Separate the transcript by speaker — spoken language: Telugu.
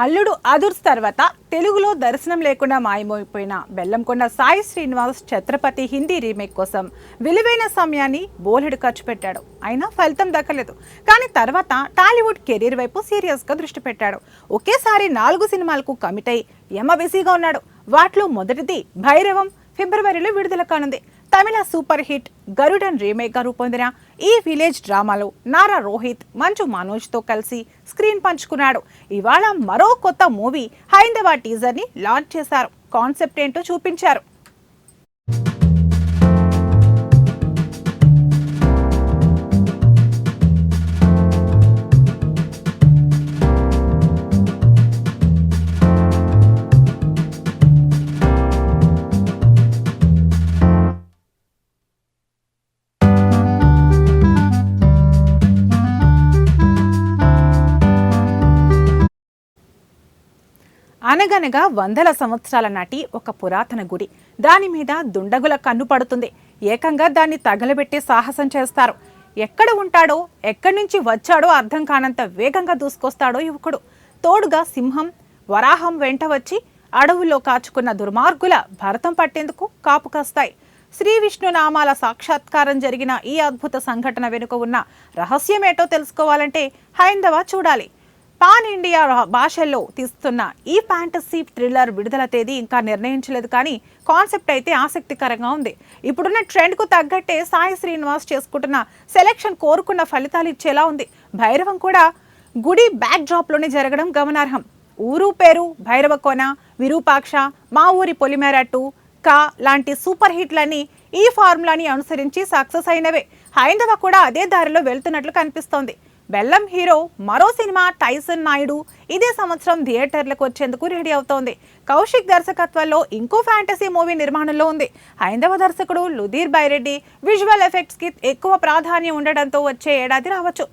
Speaker 1: అల్లుడు అదుర్స్ తర్వాత తెలుగులో దర్శనం లేకుండా మాయమైపోయిన బెల్లంకొండ సాయి శ్రీనివాస్ ఛత్రపతి హిందీ రీమేక్ కోసం విలువైన సమయాన్ని బోలెడు ఖర్చు పెట్టాడు. అయినా ఫలితం దక్కలేదు. కానీ తర్వాత టాలీవుడ్ కెరీర్ వైపు సీరియస్గా దృష్టి పెట్టాడు. ఒకేసారి నాలుగు సినిమాలకు కమిట్ అయి యమ బిజీగా ఉన్నాడు. వాటిలో మొదటిది భైరవం. ఫిబ్రవరిలో విడుదల కానుంది. తమిళ సూపర్ హిట్ గరుడన్ రీమేక్గా రూపొందిన ఈ విలేజ్ డ్రామాలో నారా రోహిత్ మంచు మనోజ్తో కలిసి స్క్రీన్ పంచుకున్నాడు. ఇవాళ మరో కొత్త మూవీ హైందవ టీజర్ని లాంచ్ చేశారు. కాన్సెప్ట్ ఏంటో చూపించారు. అనగనగా వందల సంవత్సరాల నాటి ఒక పురాతన గుడి. దాని మీద దుండగుల కన్ను పడుతుంది. ఏకంగా దాన్ని తగలబెట్టి సాహసం చేస్తారు. ఎక్కడ ఉంటాడో ఎక్కడి నుంచి వచ్చాడో అర్థం కానంత వేగంగా దూసుకొస్తాడో యువకుడు. తోడుగా సింహం వరాహం వెంట వచ్చి అడవుల్లో కాచుకున్న దుర్మార్గుల భరతం పట్టేందుకు కాపు కాస్తాయి. శ్రీ విష్ణు నామాల సాక్షాత్కారం జరిగిన ఈ అద్భుత సంఘటన వెనుక ఉన్న రహస్యమేటో తెలుసుకోవాలంటే హైందవ చూడాలి. పాన్ ఇండియా భాషల్లో తీస్తున్న ఈ ఫ్యాంటసీ థ్రిల్లర్ విడుదల తేదీ ఇంకా నిర్ణయించలేదు కానీ కాన్సెప్ట్ అయితే ఆసక్తికరంగా ఉంది. ఇప్పుడున్న ట్రెండ్కు తగ్గట్టే సాయి శ్రీనివాస్ చేసుకుంటున్న సెలెక్షన్ కోరుకున్న ఫలితాలు ఇచ్చేలా ఉంది. భైరవం కూడా గుడి బ్యాక్ డ్రాప్లోనే జరగడం గమనార్హం. ఊరు పేరు భైరవ కోన విరూపాక్ష మా ఊరి పొలిమేర కా లాంటి సూపర్ హిట్లన్నీ ఈ ఫార్ములాని అనుసరించి సక్సెస్ అయినవే. హైందవ కూడా అదే దారిలో వెళ్తున్నట్లు కనిపిస్తోంది. బెల్లం హీరో మరో సినిమా టైసన్ నాయుడు ఇదే సంవత్సరం థియేటర్లకు వచ్చేందుకు రెడీ అవుతోంది. కౌశిక్ దర్శకత్వంలో ఇంకో ఫ్యాంటసీ మూవీ నిర్మాణంలో ఉంది. హైందవ దర్శకుడు లుధీర్ బైరెడ్డి విజువల్ ఎఫెక్ట్స్కి ఎక్కువ ప్రాధాన్యం ఉండడంతో వచ్చే ఏడాది రావచ్చు.